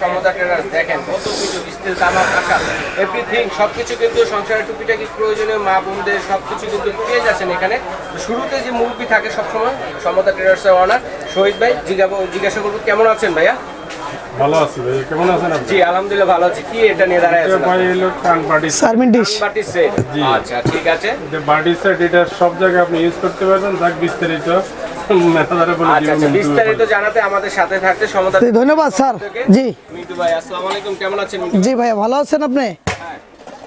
সমতা ট্রেডার্স দেখেন, কত কিছু কিন্তু সংসারের প্রয়োজনীয় মা কিন্তু যাচ্ছেন এখানে। শুরুতে যে মুরগি থাকে সবসময়, সমতা ট্রেডার্সের ওনার শহীদ ভাই জিজ্ঞাসা করব, কেমন আছেন ভাইয়া? ভালো আছি ভাই কেমন আছেন আপনি? জি আলহামদুলিল্লাহ ভালো আছি। কি এটা নিয়ে দাঁড়ায় আছেন ভাই টান সার্ভিন ডিশ বাটি সেট আচ্ছা ঠিক আছে। যে বাড়ি সেট এটা সব জায়গায় আপনি ইউজ করতে পারবেন যাক বিস্তারিত আচ্ছা আচ্ছা বিস্তারিত জানাতে আমাদের সাথে থাকতে সমতা জি, ধন্যবাদ স্যার। জি। মিন্টু ভাই আসসালামু আলাইকুম কেমন আছেন মিন্টু জি ভাইয়া ভালো আছেন আপনি?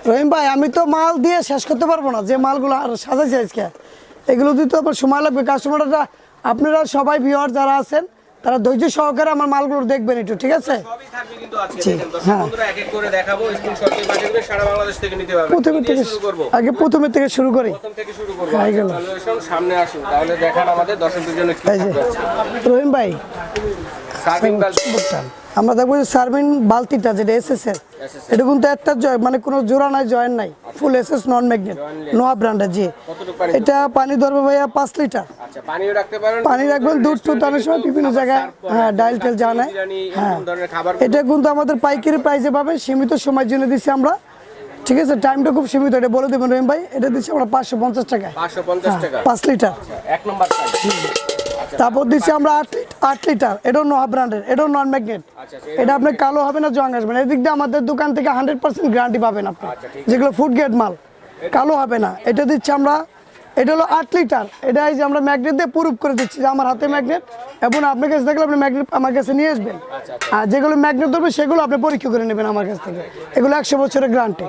রহিম ভাই আমি তো মাল দিয়ে শেষ করতে পারব না যে মালগুলো আর সাজাইছি আজকে। এগুলো দিতে আমার সময় লাগবে। কাস্টমাররা আপনারা সবাই ভিওয়ার যারা আছেন তারা ধৈর্য সহকারে আমার মালগুলো দেখবেন একটু ঠিক আছে? হ্যাঁ। প্রথমে থেকে আগে প্রথমে থেকে শুরু করি। রহিম ভাই। আমরা দেখব যে সার্ভিন বালতিটা যেটা এসএস এর এটা কিন্তু একটা জয় মানে কোনো জোড়া নাই জয়েন নাই। ফুল এসএস নন ম্যাগনেট নোয়া ব্র্যান্ডের জি। এটা পানি ধরবে ভাইয়া পাঁচ লিটার। আচ্ছা পানি রাখবেন দুধ টুধ অনেক সময় বিভিন্ন জায়গায় হ্যাঁ ডাইল টেল জানায় বিরিয়ানি হ্যাঁ। এটা কিন্তু আমাদের পাইকারি প্রাইসে পাবেন সীমিত সময়ের জন্য দিচ্ছি আমরা। ঠিক আছে টাইমটা খুব সীমিত এটা বলে দেবেন রহিম ভাই এটা দিচ্ছি আমরা পাঁচশো পঞ্চাশ টাকায়। 550 টাকা। পাঁচ লিটার। এক নম্বর তারপর দিচ্ছি আমরা আট আট লিটার। এটাও নোহা ব্র্যান্ডের এটাও নন ম্যাগনেট আচ্ছা এটা আপনার কালো হবে না জং আসবে না। এদিক দিয়ে আমাদের দোকান থেকে হান্ড্রেড পার্সেন্ট গ্যারান্টি পাবেন আপনি। যেগুলো ফুড গ্রেড মাল। কালো হবে না। এটা দিচ্ছি আমরা এটা হলো আট লিটার। এটা এই যে আমরা ম্যাগনেট দিয়ে প্রুফ করে দিচ্ছি যে আমার হাতে ম্যাগনেট এবং আপনার কাছে থাকলে আপনি ম্যাগনেট আমার কাছে নিয়ে আসবেন। আর যেগুলো ম্যাগনেট ধরবে সেগুলো আপনি পরীক্ষা করে নেবেন আমার কাছ থেকে। এগুলো একশো বছরের গ্যারান্টি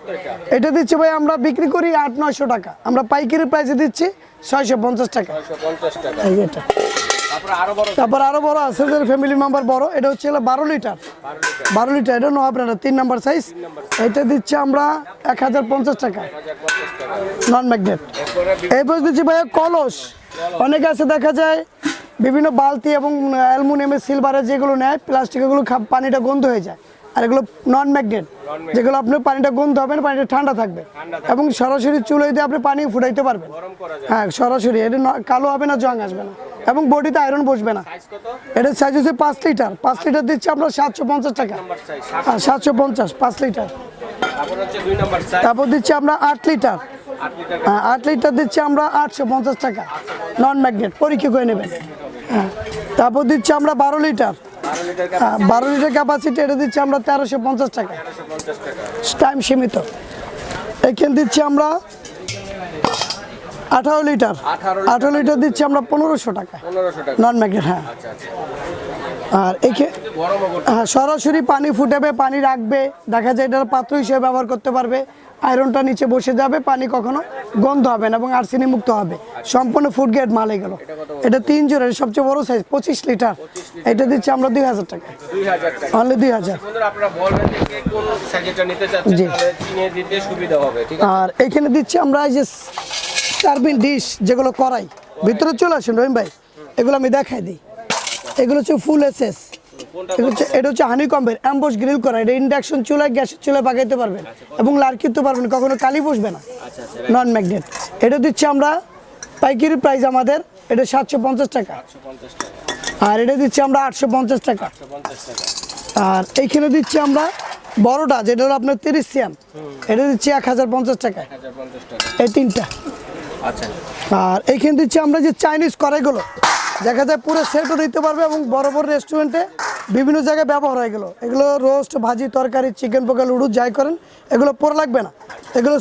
এটা দিচ্ছি ভাই আমরা বিক্রি করি আট নয়শো টাকা। আমরা পাইকারি প্রাইসে দিচ্ছি ছয়শো পঞ্চাশ টাকা। এই এটা। তারপর আরও বড় আছে যে ফ্যামিলি মেম্বার বড় এটা হচ্ছে বারো লিটার। বারো লিটার। এটা নয় আপনার তিন নাম্বার সাইজ এটা দিচ্ছি আমরা এক হাজার পঞ্চাশ টাকা। নন ম্যাগনেট এরপর দিচ্ছি ভাইয়া কলস। অনেকে আছে দেখা যায় বিভিন্ন বালতি এবং অ্যালমোনিয়ামের সিলভারের যেগুলো নেয় প্লাস্টিকগুলো খা- পানিটা গন্ধ হয়ে যায়। আর এগুলো নন ম্যাগনেট যেগুলো আপনার পানিটা গন্ধ হবে না পানিটা ঠান্ডা থাকবে। এবং সরাসরি চুলোয় দিয়ে আপনি পানি ফুটাইতে পারবেন। হ্যাঁ সরাসরি এটা কালো হবে না জং আসবে না। এবং বডিতে আয়রন বসবে না। এটার সাইজ হচ্ছে পাঁচ লিটার পাঁচ লিটার দিচ্ছে আপনার সাতশো পঞ্চাশ টাকা। হ্যাঁ সাতশো পঞ্চাশ। পাঁচ লিটার তারপর দিচ্ছি আমরা আট লিটার হ্যাঁ আট লিটার দিচ্ছি আমরা আটশো পঞ্চাশ টাকা। নন ম্যাগনেট পরীক্ষা করে নেবেন। হ্যাঁ তারপর দিচ্ছি আমরা বারো লিটার 12 লিটার বারো লিটার ক্যাপাসিটি এটা দিচ্ছি আমরা তেরোশো পঞ্চাশ টাকা। 150 টাইম সীমিত। এখানে দিচ্ছি আমরা আঠারো লিটার। 18 আঠারো লিটার দিচ্ছি আমরা পনেরোশো টাকা। নন ম্যাগনেট হ্যাঁ। আচ্ছা আচ্ছা। আর করতে হ্যাঁ সরাসরি পানি ফুটাবে পানি রাখবে। দেখা যায় এটার পাত্র হিসেবে ব্যবহার করতে পারবে। আয়রনটা নিচে বসে যাবে পানি কখনো গন্ধ হবে না এবং আর্সেনি মুক্ত হবে। সম্পূর্ণ ফুড গ্রেড মাল এগুলো। এটা তিন জোরের সবচেয়ে বড় সাইজ পঁচিশ লিটার এটা দিচ্ছি আমরা দুই হাজার টাকা। 2000 টাকা। অনলি দুই হাজার। জি। আর এখানে দিচ্ছি আমরা এই যে সার্ভিং ডিশ যেগুলো করাই ভিতরে চলে আসেন রহিম ভাই। এগুলো আমি দেখাই দিই। এগুলো হচ্ছে ফুল এসএস এটা হচ্ছে হানি কম্বের অ্যাম্বস গ্রিল করা। এটা ইন্ডাকশন চুলায় গ্যাসের চুলায় পাকাইতে পারবেন এবং লাড়কিতে পারবেন কখনো কালি বসবে না। আচ্ছা আচ্ছা নন ম্যাগনেট এটা দিচ্ছি আমরা পাইকারি প্রাইস আমাদের এটা সাতশো পঞ্চাশ টাকা। আর এটা দিচ্ছি আমরা আটশো পঞ্চাশ টাকা। আর এইখানে দিচ্ছি আমরা বড়টা যেটা হলো আপনার তিরিশ এটা দিচ্ছি এক হাজার পঞ্চাশ টাকা। এই তিনটা। আচ্ছা। আর এইখানে দিচ্ছি আমরা যে চাইনিজ কড়াইগুলো। দেখা যায় পুরো সেটও দিতে পারবে এবং বড় বড় রেস্টুরেন্টে বিভিন্ন জায়গায় ব্যবহার হয়ে গেলো। এগুলো রোস্ট ভাজি তরকারি চিকেন পোকা লুডু যাই করেন এগুলো পরে লাগবে না। এগুলো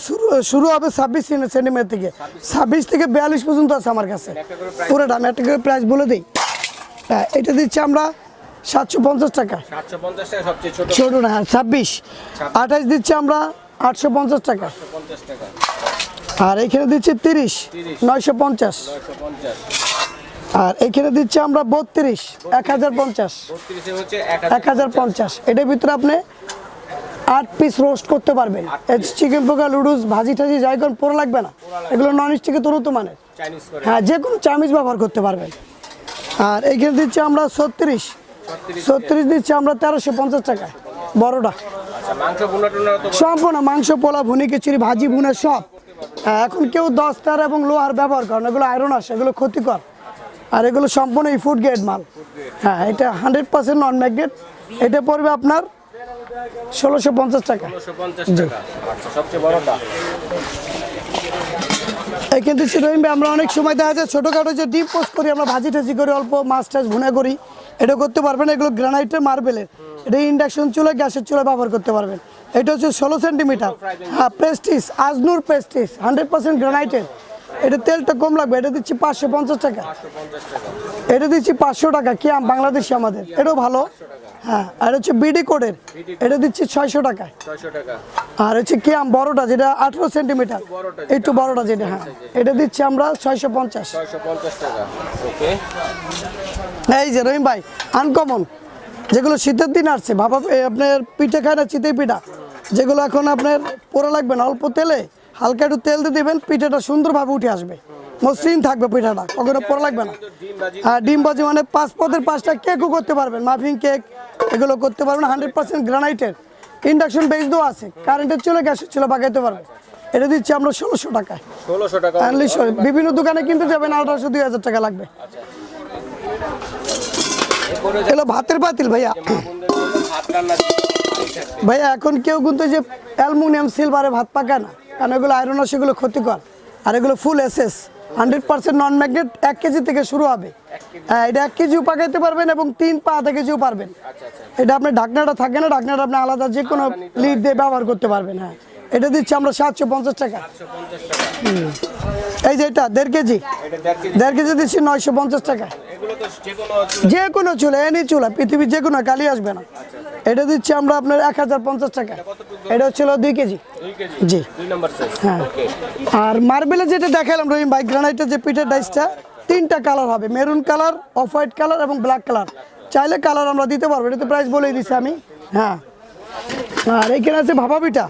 শুরু হবে ছাব্বিশ সেন্টিমিটার থেকে। ছাব্বিশ থেকে বিয়াল্লিশ পর্যন্ত আছে আমার কাছে। পুরোটা আমি একটা করে প্রাইস বলে দিই। হ্যাঁ এটা দিচ্ছি আমরা সাতশো পঞ্চাশ টাকা। 750 টাকা সবচেয়ে ছোট। না হ্যাঁ ছাব্বিশ। আঠাশ দিচ্ছি আমরা আটশো পঞ্চাশ টাকা। আর এখানে দিচ্ছি তিরিশ নয়শো পঞ্চাশ। 950 আর এখানে দিচ্ছি আমরা বত্রিশ এক হাজার পঞ্চাশ। 32 এ হচ্ছে এক হাজার পঞ্চাশ। এটার ভিতরে আপনি আট পিস রোস্ট করতে পারবেন। চিকেন পোকা লুডুস ভাজি টাজি যাই করেন পুরো লাগবে না। এগুলো নন স্টিকে মানের। চাইনিজ হ্যাঁ যে কোনো চামিচ ব্যবহার করতে পারবেন। আর এখানে দিচ্ছি আমরা ছত্রিশ। ছত্রিশ। দিচ্ছি আমরা তেরোশো পঞ্চাশ টাকা। বড়টা। আচ্ছা সম্পূর্ণ মাংস পোলা ভুনি খিচুড়ি ভাজি ভুনা সব। হ্যাঁ, এখন কেউ দশ দস্তার এবং লোহার ব্যবহার করেন এগুলো আয়রন আসে এগুলো ক্ষতিকর। আর এগুলো সম্পূর্ণ এই ফুড গ্রেড মাল। হ্যাঁ এটা হান্ড্রেড পার্সেন্ট নন ম্যাগনেট এটা পড়বে আপনার ষোলোশো পঞ্চাশ টাকা। আচ্ছা কিন্তু ভাই, আমরা অনেক সময় দেখা যায় ছোটোখাটো যে ডিপ পোস্ট করি আমরা ভাজি টাজি করি অল্প মাছ টাছ ভুনা করি। এটা করতে পারবেন এগুলো গ্রানাইটের মার্বেলের এটা ইন্ডাকশন চুলা গ্যাসের চুলা ব্যবহার করতে পারবেন। এটা হচ্ছে ষোলো সেন্টিমিটার হ্যাঁ প্রেস্টিস আজনুর প্রেস্টিস হান্ড্রেড পার্সেন্ট গ্রানাইটের এটা তেলটা কম লাগবে এটা দিচ্ছি পাঁচশো পঞ্চাশ টাকা। এটা দিচ্ছি পাঁচশো টাকা কি আম বাংলাদেশি আমাদের। এটাও ভালো। হ্যাঁ আর হচ্ছে বিডি কোডের। এটা দিচ্ছি ছয়শো টাকা। আর হচ্ছে কি আম বড়টা যেটা আঠেরো সেন্টিমিটার। একটু বড়টা যেটা হ্যাঁ। এটা দিচ্ছি আমরা ছয়শো পঞ্চাশ। এই যে রহিম ভাই আনকমন যেগুলো শীতের দিন আসছে ভাবা আপনার পিঠে খায় না চিতই পিঠা? যেগুলো এখন আপনার পরে লাগবে না অল্প তেলে? হালকা একটু তেল দিয়ে দিবেন পিঠাটা সুন্দরভাবে উঠে আসবে। মসৃণ থাকবে পিঠাটা কখনো পোড়া লাগবে না। আর ডিম বাজি মানে পাঁচ পদের পাঁচটা কেকও করতে পারবেন মাফিং কেক এগুলো করতে পারবেন হান্ড্রেড পার্সেন্ট গ্রানাইটের ইন্ডাকশন বেস দেওয়া আছে কারেন্টের চলে গ্যাসের চুলা পাকাইতে পারবেন। এটা দিচ্ছি আমরা ষোলোশো টাকায়। ষোলোশো টাকা বিভিন্ন দোকানে কিনতে যাবেন আঠারোশো দুই হাজার টাকা লাগবে। এগুলো ভাতের পাতিল ভাইয়া। ভাইয়া এখন কেউ কিন্তু যে অ্যালুমিনিয়াম সিলভারে ভাত পাকায় না। কারণ এগুলো আয়রন আছে এগুলো ক্ষতিকর। আর এগুলো full SS hundred percent non magnet এক কেজি থেকে শুরু হবে। হ্যাঁ এটা এক কেজিও পাকাইতে পারবেন এবং তিন পা আধা কেজিও পারবেন। আচ্ছা আচ্ছা। এটা আপনার ঢাকনাটা থাকে না ঢাকনাটা আপনি আলাদা যে কোনো লিড দিয়ে ব্যবহার করতে পারবেন হ্যাঁ। এটা দিচ্ছি আমরা সাতশো পঞ্চাশ টাকা। এই যে এটা দেড় কেজি। দেড় কেজি দিচ্ছি নয়শো পঞ্চাশ টাকা। যে কোনো চুলা এনি চুলা পৃথিবীর যে কোনো কালি আসবে না। এটা দিচ্ছি আমরা আপনার এক হাজার পঞ্চাশ টাকা। এটা হচ্ছিল দুই কেজি। জি। হ্যাঁ। আর মার্বেলে যেটা দেখালাম রহিম ভাই গ্রানাইটের যে পিঠের ডাইসটা তিনটা কালার হবে। Maroon colour off white colour এবং ব্ল্যাক কালার চাইলে কালার আমরা দিতে পারব এটা তো প্রাইস বলেই দিছি আমি। হ্যাঁ। আর এইখানে আছে ভাপা পিঠা।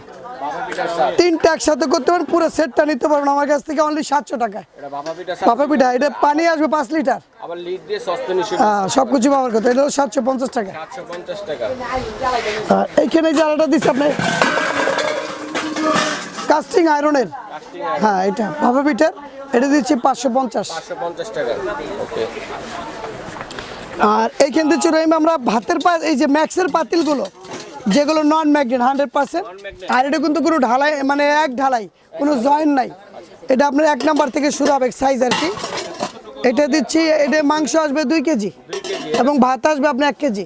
তিনটা একসাথে করতে পারেন পুরো সেটটা নিতে পারবেন আমার কাছ থেকে অনলি সাতশো টাকায়। ভাপা পিঠা এটা পানি আসবে পাঁচ লিটার। হ্যাঁ সব কিছু ব্যবহার করতে এটা সাতশো পঞ্চাশ টাকা। আর এইখানে যে দিচ্ছে আপনি কাস্টিং আয়রনের হ্যাঁ এটা ভাপা পিঠার এটা দিচ্ছি পাঁচশো পঞ্চাশ। টাকা। আর এইখান থেকে চলে আমরা ভাতের পা এই যে ম্যাক্সের পাতিলগুলো। যেগুলো নন ম্যাগনেট হান্ড্রেড পার্সেন্ট আর এটা কিন্তু কোনো ঢালাই মানে এক ঢালাই কোনো জয়েন্ট নাই। এটা আপনার এক নাম্বার থেকে শুরু হবে সাইজ আর কি। এটা দিচ্ছি এটা মাংস আসবে দুই কেজি। এবং ভাত আসবে আপনার এক কেজি।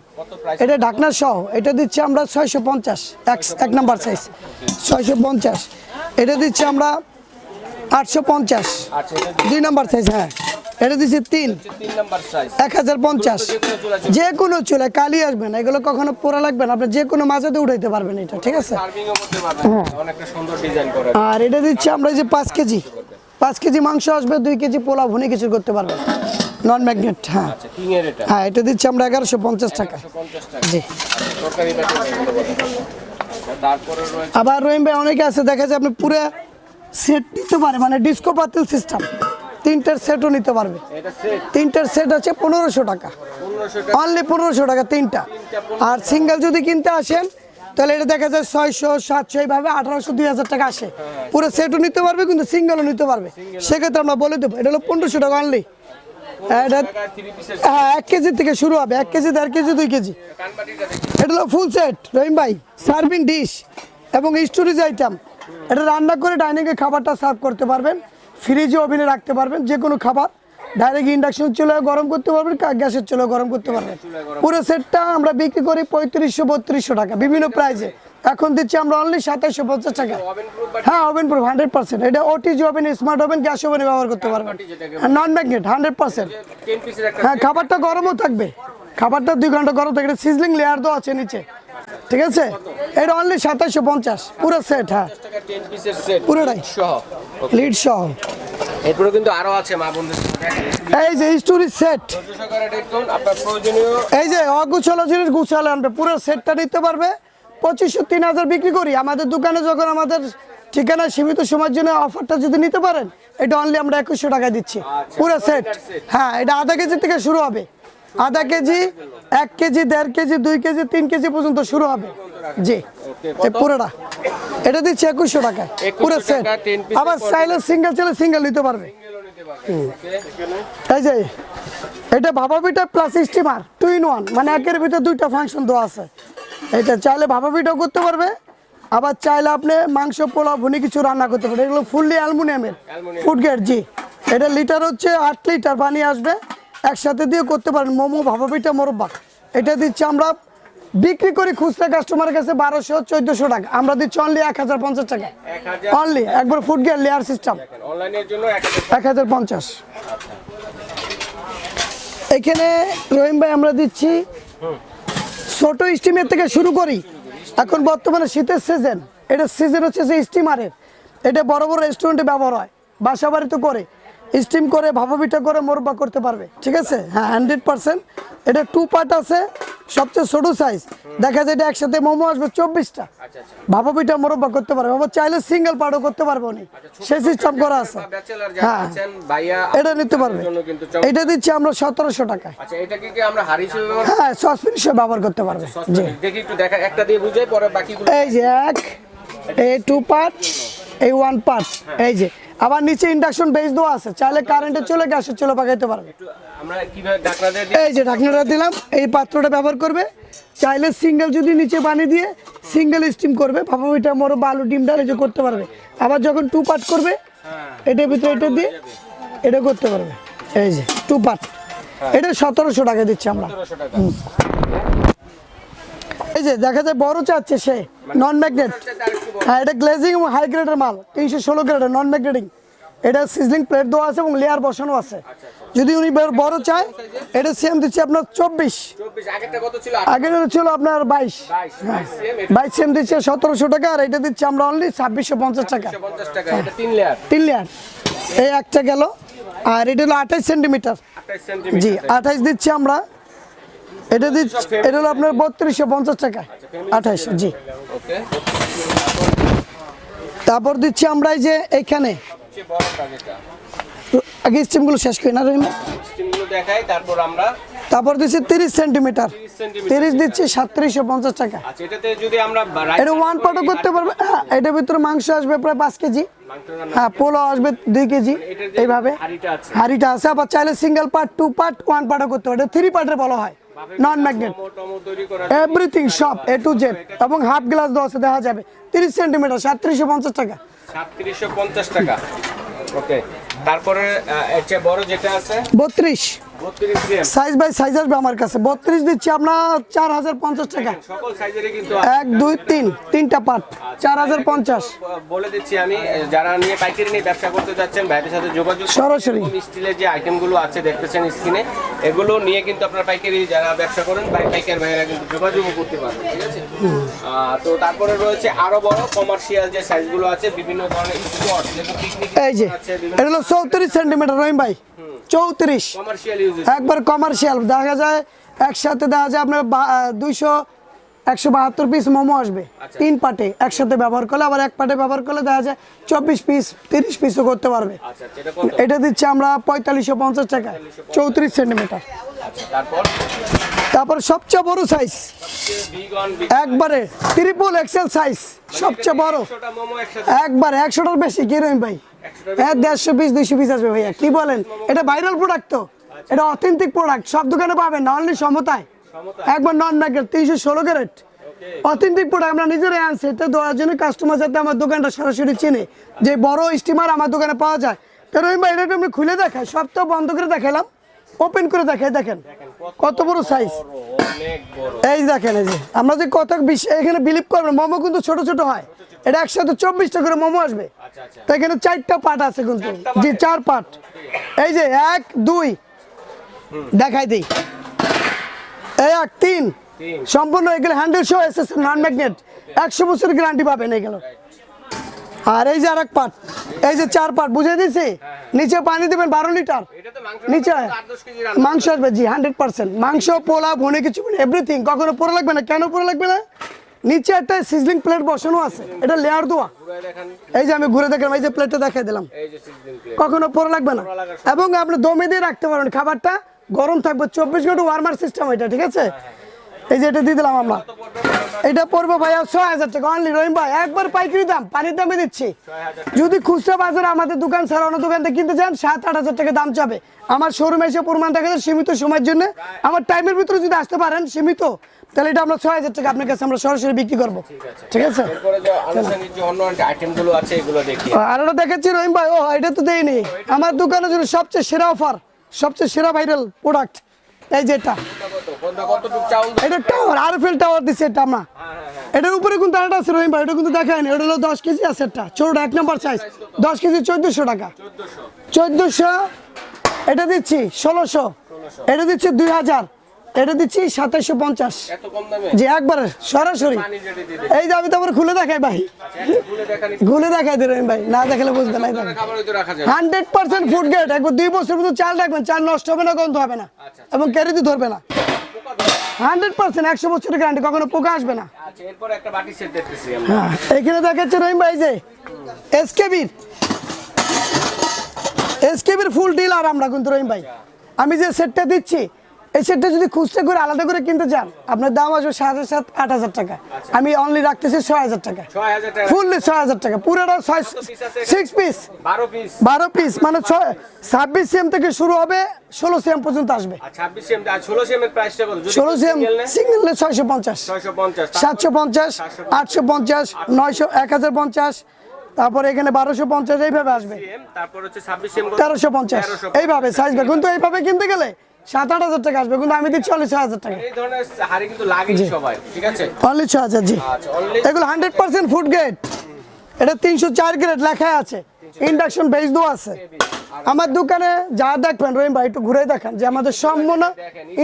এটা ঢাকনা সহ এটা দিচ্ছি আমরা ছয়শো পঞ্চাশ এক নাম্বার সাইজ ছয়শো পঞ্চাশ। এটা দিচ্ছি আমরা আটশো পঞ্চাশ। দুই নাম্বার সাইজ হ্যাঁ। এটা দিচ্ছি তিন। এক হাজার পঞ্চাশ। যে কোনো চুলা কালি আসবে না এগুলো কখনো পোড়া লাগবে না আপনি যে কোনো মাঝাতে উঠাইতে পারবেন এটা ঠিক আছে? করা। আর এটা দিচ্ছি আমরা এই যে পাঁচ কেজি। পাঁচ কেজি মাংস আসবে দুই কেজি পোলা ভুনি কিছু করতে পারবেন। নন ম্যাগনেট হ্যাঁ। আচ্ছা হ্যাঁ এটা দিচ্ছি আমরা এগারোশো পঞ্চাশ টাকা। জি। রয়েছে আবার রহিম ভাই অনেকে আছে দেখা যায় আপনি পুরো সেট নিতে পারে মানে ডিস্কো পাতিল সিস্টেম তিনটার সেটও নিতে পারবে। তিনটার সেট আছে পনেরোশো টাকা। অনলি পনেরোশো টাকা তিনটা। আর সিঙ্গেল যদি কিনতে আসেন তাহলে এটা দেখা যায় ছয়শো সাতশো এইভাবে আঠারোশো দুই হাজার টাকা আসে। পুরো সেটও নিতে পারবে কিন্তু সিঙ্গেলও নিতে পারবে। সেক্ষেত্রে আমরা বলে দেবো এটা হলো পনেরোশো টাকা অনলি এটা হ্যাঁ এক কেজি থেকে শুরু হবে এক কেজি দেড় কেজি দুই কেজি। এটা হলো ফুল সেট রহিম ভাই সার্ভিং ডিশ এবং স্টোরেজ আইটেম এটা রান্না করে ডাইনিংয়ে খাবারটা সার্ভ করতে পারবেন। ফ্রিজে ওভেনে রাখতে পারবেন যে কোনো খাবার। ডাইরেক্ট ইন্ডাকশন চুলায় গরম করতে পারবেন গ্যাসের চুলায় গরম করতে পারবেন। পুরো সেটটা আমরা বিক্রি করি পঁয়ত্রিশশো, বত্রিশশো টাকা, বিভিন্ন প্রাইজে এখন দিচ্ছি আমরা অনলি সাতাইশশো পঞ্চাশ টাকা। হ্যাঁ ওভেন প্রুফ হান্ড্রেড পার্সেন্ট এটা OTG oven smart oven gas ওভেনে ব্যবহার করতে পারবেন। নন ম্যাগনেট হান্ড্রেড পার্সেন্ট হ্যাঁ খাবারটা গরমও থাকবে। খাবারটা দুই ঘণ্টা গরম থাকবে। সিজলিং লেয়ার দেওয়া আছে নিচে। ঠিক আছে? এটা অনলি সাতাশশো পঞ্চাশ। পুরো সেট হ্যাঁ। টাকা পুরোটাই। লিড সহ। এরপরে কিন্তু আরও আছে মা বন্ধুদের এই যে স্টোরি সেট এই যে অগুছালো জিনিস গুছালে আনবে পুরো সেটটা নিতে পারবে। পঁচিশশো তিন হাজার বিক্রি করি। আমাদের দোকানে যখন আমাদের ঠিকানা সীমিত সময়ের জন্য অফারটা যদি নিতে পারেন এটা অনলি আমরা একুশশো টাকায় দিচ্ছি। পুরো সেট হ্যাঁ এটা আধা কেজি থেকে শুরু হবে। আধা কেজি এক কেজি দেড় কেজি দুই কেজি তিন কেজি পর্যন্ত শুরু হবে। জি পুরোটা। এটা দিচ্ছি একুশশো টাকায়। পুরো সেট টাকা, 10 piece আবার চাইলে সিঙ্গেল চাইলে সিঙ্গেল নিতে পারবে। এই যে এটা ভাপা পিঠা plus steamer two in one মানে একের ভিতরে দুইটা ফাংশন দেওয়া আছে। এটা চাইলে ভাপা পিঠাও করতে পারবে। আবার চাইলে আপনি মাংস পোলাও ভুনি কিছু রান্না করতে পারবে। এগুলো ফুললি অ্যালুমিনিয়ামের। ফুড গ্রেড জি। এটা লিটার হচ্ছে আট লিটার পানি আসবে। একসাথে দিয়ে করতে পারেন। মোমো ভাপা পিঠা মোরব্বা। এটা দিচ্ছি আমরা বিক্রি করি খুচরা কাস্টমারের কাছে বারোশো চোদ্দশো টাকা। আমরা দিচ্ছি অনলি এক হাজার পঞ্চাশ টাকা। অনলি একবার ফুড গিয়ার লেয়ার সিস্টেম এক হাজার এক হাজার পঞ্চাশ। এখানে রহিম ভাই আমরা দিচ্ছি ছোট স্টিমের থেকে শুরু করি। এখন বর্তমানে শীতের সিজন এটা সিজন হচ্ছে যে স্টিমারের এটা বড় বড় রেস্টুরেন্টে ব্যবহার হয়। বাসা বাড়িতে করে। স্টিম করে ভাপা পিঠা করে মোরব্বা করতে পারবে। ঠিক আছে? হ্যাঁ হান্ড্রেড পার্সেন্ট। এটা টু পার্ট আছে সবচেয়ে ছোট সাইজ দেখা যায় এটা একসাথে মোমো আসবে চব্বিশটা। আচ্ছা আচ্ছা। ভাপা পিঠা মোরব্বা করতে পারবে। আবার চাইলে সিঙ্গেল পার্টও করতে পারবে উনি। সেই সিস্টেম করা আছে। হ্যাঁ। এটা নিতে পারবে। এটা দিচ্ছি আমরা সতেরোশো টাকায়। আচ্ছা হ্যাঁ সসপিন হিসেবে ব্যবহার করতে পারবে। এই যে এক এই টু পার্ট এই ওয়ান পার্ট এই যে আবার নিচে ইন্ডাকশন বেস দেওয়া আছে চাইলে কারেন্টে চলে গ্যাসে চলে পাকাইতে পারবে। আমরা কীভাবে ঢাকনা দিয়ে এই যে ঢাকনাটা দিলাম এই পাত্রটা ব্যবহার করবে। চাইলে সিঙ্গেল যদি নিচে বানিয়ে দিয়ে সিঙ্গেল স্টিম করবে ভাপা পিঠা মরো বালু ডিম ডাল যে করতে পারবে। আবার যখন টু পার্ট করবে হ্যাঁ। এটার ভিতরে এটা দিয়ে এটা করতে পারবে। এই যে টু পার্ট এটা সতেরোশো টাকা দিচ্ছি আমরা। 1700 টাকা। এই যে দেখা যায় বড় চাচ্ছে সে নন ম্যাগনেট। হ্যাঁ এটা গ্লেজিং এবং হাই গ্রেডের মাল তিনশো ষোলো গ্রেডের নন ম্যাগনেটিং এটা সিজলিং প্লেট দেওয়া আছে এবং লেয়ার বসানো আছে। যদি উনি বড়- চায় এটা সেম দিচ্ছি আপনার চব্বিশ। 24 আগেরটা ছিল? আগের ছিল আপনার বাইশ। 22 22 সেম এটা। বাইশ সেম দিচ্ছে সতেরোশো টাকা আর এটা দিচ্ছি আমরা অনলি ছাব্বিশশো পঞ্চাশ টাকা। 150 টাকা এটা তিন লেয়ার এই একটা গেল আর এটা হলো আঠাইশ সেন্টিমিটার 28 সেন্টিমিটার জি আঠাইশ দিচ্ছি আমরা। এটা দিচ্ছি এটা হলো আপনার বত্রিশশো পঞ্চাশ টাকা। আঠাইশ জি। তারপর দিচ্ছি আমরা এই যে এইখানে আগে স্টিমগুলো শেষ করি না রহিম? দেখাই তারপর আমরা তারপর দিচ্ছি তিরিশ সেন্টিমিটার। তিরিশ দিচ্ছি সাতত্রিশশো পঞ্চাশ টাকা। আচ্ছা এটা ওয়ান পার্টও করতে পারবে? হ্যাঁ এটার ভিতরে মাংস আসবে প্রায় পাঁচ কেজি। হ্যাঁ পোলাও আসবে দুই কেজি। এইভাবে। হাঁড়িটা আছে। আবার চাইলে single part two part one পার্টও করতে পারে থ্রি পার্টের বলা হয়। নন ম্যাগনেট এভরিথিং সব এ টু জেড এবং হাফ গ্লাস আছে দেখা যাবে। তিরিশ সেন্টিমিটার সাতত্রিশশো পঞ্চাশ টাকা। সাতত্রিশশো পঞ্চাশ টাকা। ওকে তারপরে বড় যেটা আছে? বত্রিশ। সাইজ বাই সাইজ আসবে আমার কাছে। বত্রিশ দিচ্ছি আপনার চার হাজার পঞ্চাশ টাকা। এক দুই তিন তিনটা পার্ট। চার হাজার পঞ্চাশ। বলে দিচ্ছি আমি যারা নিয়ে পাইকারি নিয়ে ব্যবসা করতে যাচ্ছেন ভাইদের সাথে যোগাযোগ সরাসরি। স্টিলের যে আইটেমগুলো আছে দেখতেছেন স্ক্রিনে এগুলো নিয়ে কিন্তু আপনার পাইকারি যারা ব্যবসা করেন ভাই পাইকার ভাইয়েরা কিন্তু যোগাযোগও করতে পারবেন ঠিক আছে? তো তারপরে রয়েছে আরও বড় কমার্শিয়াল যে সাইজগুলো আছে বিভিন্ন ধরনের স্পট যেমন পিকনিক এই যে আছে এটা হলো চৌত্রিশ সেন্টিমিটার রহিম ভাই। চৌত্রিশ। একবার কমার্শিয়াল দেখা যায় একসাথে দেখা যায় আপনার দুইশো একশো বাহাত্তর পিস মোমো আসবে। আচ্ছা। তিন পাটে একসাথে ব্যবহার করলে আবার এক পাটে ব্যবহার করলে দেখা যায় চব্বিশ পিস তিরিশ পিসও করতে পারবে। আচ্ছা এটা দিচ্ছে আমরা পঁয়তাল্লিশশো পঞ্চাশ টাকা চৌত্রিশ সেন্টিমিটার। আচ্ছা তারপর? তারপর সবচেয়ে বড় সাইজ একবারে ট্রিপল এক্সেল সাইজ সবচেয়ে বড়। একবার একশোটার বেশি, কি রহিম ভাই? হ্যাঁ দেড়শো পিস দুইশো পিস আসবে ভাইয়া। কি বলেন? এটা ভাইরাল প্রোডাক্ট তো। এটা অথেন্টিক প্রোডাক্ট সব দোকানে পাবেন, না অনলি সমতায়। একবার নন ম্যাগনেট তিনশো ষোলো ক্যারেট অথেন্টিক প্রোডাক্ট আমরা নিজেরাই আনছি। এটা দেওয়ার জন্য কাস্টমার যাতে আমার দোকানটা সরাসরি চিনে। যে বড় স্টিমার আমার দোকানে পাওয়া যায়। রহিম ভাই, এটা আমি খুলে দেখাই। সব তো বন্ধ করে দেখালাম ওপেন করে দেখাই, দেখেন। কত বড় সাইজ এই দেখেন এই যে আমরা যে কত এখানে বিলিভ করবেন মোমো কিন্তু ছোট ছোট হয়। এটা একসাথে চব্বিশটা করে মোমো আসবে। তো এখানে চারটা পার্ট আছে কিন্তু জি চার পার্ট এই যে এক দুই দেখাই দিই। এই এক তিন। সম্পূর্ণ এগুলো হ্যান্ডেল শো এসেছে নন ম্যাগনেট একশো বছরের গ্যারান্টি পাবেন এগুলো। আর এই যে আর এক পার্ট এই যে চার পাট বুঝে দিছি? নিচে পানি দেবেন বারো লিটার। নিচে মাংস আসবে জি হান্ড্রেড পার্সেন্ট মাংস পোলা ভনে কিছু এভরিথিং কখনো পরে লাগবে না? কেন পরে লাগবে না? নিচে একটা সিজলিং প্লেট বসানো আছে। এটা লেয়ার দেওয়া। এই যে আমি ঘুরে দেখলাম এই যে প্লেটটা দেখাই দিলাম। কখনো পরে লাগবে না। এবং আপনি দমে দিয়ে রাখতে পারবেন। খাবারটা গরম থাকবে। চব্বিশ ঘণ্টা ওয়ার্মার সিস্টেম এটা ঠিক আছে? এই যে এটা দিয়ে দিলাম আমরা। এটা পড়বে ভাইয়া ছয় হাজার টাকা। অনলি রহিম ভাই একবার পাইকারি দাম পানির দামে দিচ্ছি। যদি খুচরা বাজারে আমাদের দোকান ছাড়া অন্য দোকান থেকে কিনতে চান সাত আট হাজার টাকা দাম চাবে আমার শোরুমে এসে প্রমাণ দেখা যায় সীমিত সময়ের জন্য। আমার টাইমের ভিতরে যদি আসতে পারেন সীমিত তাহলে এটা আমরা ছয় হাজার টাকা আপনার কাছে আমরা সরাসরি বিক্রি করব। ঠিক আছে? আর ওটা দেখাচ্ছি রহিম ভাই। ও এটা তো দেয়নি আমার দোকানের জন্য সবচেয়ে সেরা অফার সবচেয়ে সেরা ভাইরাল প্রোডাক্ট এই যে এটা কত কোনটা কতটুকু টাওয়ার আরএফএল এটা আমরা এটার উপরে কিন্তু আরেকটা আছে রহিম ভাই এটা কিন্তু দেখায়নি এটা হলো দশ কেজি আছে একটা। ছোট এক নম্বর সাইজ দশ কেজি চোদ্দশো টাকা। চোদ্দশো এটা দিচ্ছি ষোলোশো। এটা দিচ্ছি দুই হাজার। এটা দিচ্ছি সাতাইশো পঞ্চাশ। জি একবারে সরাসরি। এই যে আমি তো খুলে দেখাই ভাই। খুলে দেখানি। খুলে দেখাই রহিম ভাই। না দেখালে বুঝবে না। যাবে? Hundred percent food grade. একবার দুই বছর মতো চাল রাখবেন চাল নষ্ট হবে না গন্ধ হবে না। এবং ক্যারিতে ধরবে না। হান্ড্রেড পার্সেন্ট একশো বছরের গ্যারান্টি কখনো পোকা আসবে না। আচ্ছা হ্যাঁ এখানে দেখাচ্ছে রহিম ভাই যে এসকেবির। এসকেবির ফুল ডিলার আমরা কিন্তু রহিম ভাই। আমি যে সেটটা দিচ্ছি এই সেটটা যদি খুচরা করে আলাদা করে কিনতে চান আপনার দাম আসবে সাত হাজার সাত আট হাজার টাকা। আমি অনলি রাখতেছি ছয় হাজার টাকা। ফুললি ছয় হাজার টাকা। পুরোটা ছয় সিক্স পিস বারো পিস বারো পিস মানে ছয় ছাব্বিশ সিএম থেকে শুরু হবে ষোলো সিএম পর্যন্ত আসবে। ষোলো সিএম সিঙ্গেল ছয়শো পঞ্চাশ। সাতশো পঞ্চাশ আটশো পঞ্চাশ নয়শো এক হাজার পঞ্চাশ। তারপরে এখানে বারোশো পঞ্চাশ এইভাবে আসবে। তারপর হচ্ছে তেরোশো পঞ্চাশ। এইভাবে সাইজ কিন্তু এইভাবে কিনতে গেলে সাত আট হাজার টাকা আসবে কিন্তু আমি দিচ্ছি অনলি ছয় হাজার টাকা। এই ধরনের হাড়ি কিন্তু লাগে সবাই ঠিক আছে? অনলি ছয় হাজার জি। আচ্ছা এগুলো হান্ড্রেড পার্সেন্ট ফুড গ্রেড এটা তিনশো চার গ্রেড লেখা আছে। ইন্ডাকশন বেস দেওয়া আছে। আমার দোকানে যা দেখবেন রহিম ভাই একটু ঘুরে দেখান যে আমাদের সম্পূর্ণ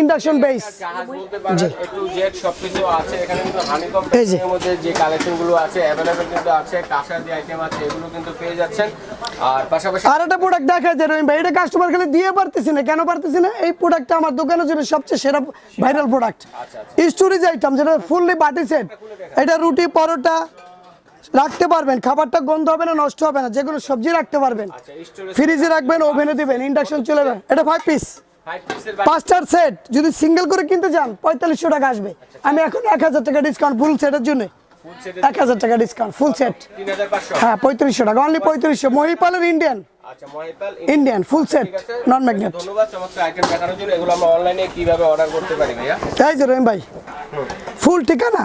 ইন্ডাকশন বেস এই যে। এর মধ্যে যে কালেকশনগুলো আছে অ্যাভেলেবেল কিন্তু আছে যে আইটেম আছে এগুলো কিন্তু পেয়ে যাচ্ছেন। আর পাশাপাশি আর একটা প্রোডাক্ট দেখা যায় রহিম ভাই এটা কাস্টমার খালি দিয়ে পারতেছি না কেন পারতেছি না? এই প্রোডাক্টটা আমার দোকানের জন্য সবচেয়ে সেরা ভাইরাল প্রোডাক্ট স্টোরেজ আইটেম যেটা ফুললি বাটি সেট এটা রুটি পরোটা রাখতে পারবেন খাবারটা গন্ধ হবে না নষ্ট হবে না যে কোনো সবজি রাখতে পারবেন। আচ্ছা ফ্রিজে রাখবেন ওভেনে দিবেন ইন্ডাকশন চলে যাবে। এটা ফাইভ পিস পাঁচটার সেট যদি সিঙ্গেল করে কিনতে চান পঁয়তাল্লিশশো টাকা আসবে। আমি এখন এক হাজার টাকা ডিসকাউন্ট ফুল সেটের জন্য। এক হাজার টাকা ডিসকাউন্ট ফুল সেট হ্যাঁ পঁয়ত্রিশশো টাকা অনলি পঁয়ত্রিশশো মহিপালের ইন্ডিয়ান আচ্ছা Indian full set non magnet ধন্যবাদ চমৎকার আইটেম দেখানোর জন্য। এগুলো আমরা অনলাইনে কীভাবে অর্ডার করতে পারি ভাইয়া? এই যে রহিম ভাই ফুল ঠিকানা?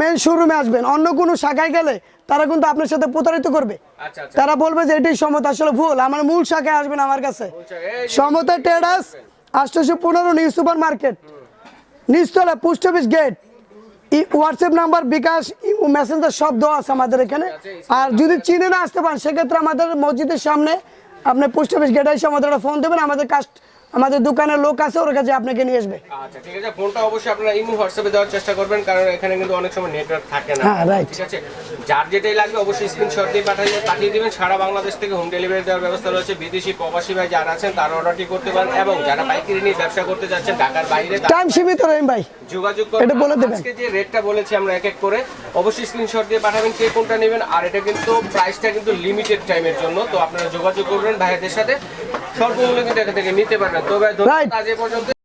মেন শোরুমে আসবেন। অন্য কোনো শাখায় গেলে তারা কিন্তু আপনার সাথে প্রতারিত করবে। আচ্ছা আচ্ছা। তারা বলবে যে এটাই সমত আসলে ভুল। আমার মূল শাখায় আসবেন আমার কাছে। সমতা আটশোশো পনেরো নিউ সুপার মার্কেট নিচতলা post office gate WhatsApp number bKash messenger সব দেওয়া আছে আমাদের এখানে। আর যদি চিনে না আসতে পারেন সেক্ষেত্রে আমাদের মসজিদের সামনে আপনি পোস্ট অফিস গেটে এসে আমাদের ফোন দেবেন আমাদের কাস্ট আমাদের দোকানের লোক আছে ওর কাছে আপনাকে নিয়ে আসবে। আচ্ছা ঠিক আছে ফোনটা অবশ্যই আপনারা ইমো হোয়াটসঅ্যাপে দেওয়ার চেষ্টা করবেন কারণ এখানে কিন্তু অনেক সময় নেটওয়ার্ক থাকে না। হ্যাঁ, রাইট ঠিক আছে যার যেটাই লাগবে অবশ্যই স্ক্রিনশট দিয়ে পাঠিয়ে পাঠিয়ে দিবেন। সারা বাংলাদেশ থেকে হোম ডেলিভারি দেওয়ার ব্যবস্থা রয়েছে। বিদেশি প্রবাসী ভাই যারা আছেন তারা অর্ডারটি করতে পারেন এবং যারা পাইকারি নিয়ে ব্যবসা করতে যাচ্ছেন ঢাকার বাইরে টাইম সীমিত রহিম ভাই। যোগাযোগ করবেন এটা বলে দেবেন। আজকে যে রেটটা বলেছি আমরা এক এক করে অবশ্যই স্ক্রিনশট দিয়ে পাঠাবেন কে কোনটা নেবেন আর এটা কিন্তু প্রাইসটা কিন্তু লিমিটেড টাইমের জন্য তো আপনারা যোগাযোগ করবেন ভাইদের সাথে। স্বল্প মূল্যে কিন্তু এখান থেকে নিতে পারবেন। তো ভাই. আজ পর্যন্ত